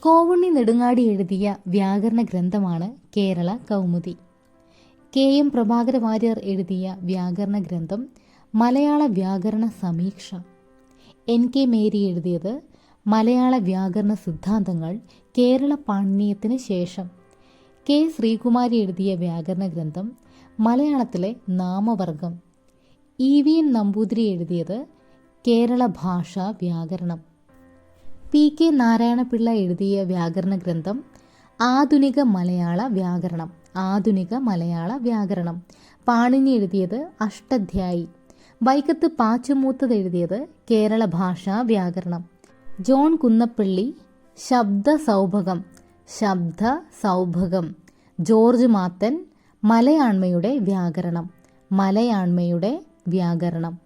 കോവുണ്ണി നെടുങ്ങാടി എഴുതിയ വ്യാകരണ ഗ്രന്ഥമാണ് കേരള കൗമുദി. കെ. എം. പ്രഭാകര വാര്യർ എഴുതിയ വ്യാകരണ ഗ്രന്ഥം മലയാള വ്യാകരണ സമീക്ഷ. എൻ. കെ. മേരി എഴുതിയത് മലയാള വ്യാകരണ സിദ്ധാന്തങ്ങൾ കേരള പാണ്ഡ്യത്തിന് ശേഷം. കെ. ശ്രീകുമാരി എഴുതിയ വ്യാകരണ ഗ്രന്ഥം മലയാളത്തിലെ നാമവർഗം. ഇ. വി. എൻ. നമ്പൂതിരി എഴുതിയത് കേരള ഭാഷാ വ്യാകരണം. പി കെ നാരായണപിള്ള എഴുതിയ വ്യാകരണ ഗ്രന്ഥം ആധുനിക മലയാള വ്യാകരണം. ആധുനിക മലയാള വ്യാകരണം. പാണിനി എഴുതിയത് അഷ്ടധ്യായി. വൈക്കത്ത് പാച്ചുമൂത്തത് എഴുതിയത് കേരള ഭാഷാ വ്യാകരണം. ജോൺ കുന്നപ്പള്ളി ശബ്ദ സൗഭകം. ശബ്ദ സൗഭകം. ജോർജ് മാത്തൻ മലയാണ്മയുടെ വ്യാകരണം. മലയാണ്മയുടെ വ്യാകരണം.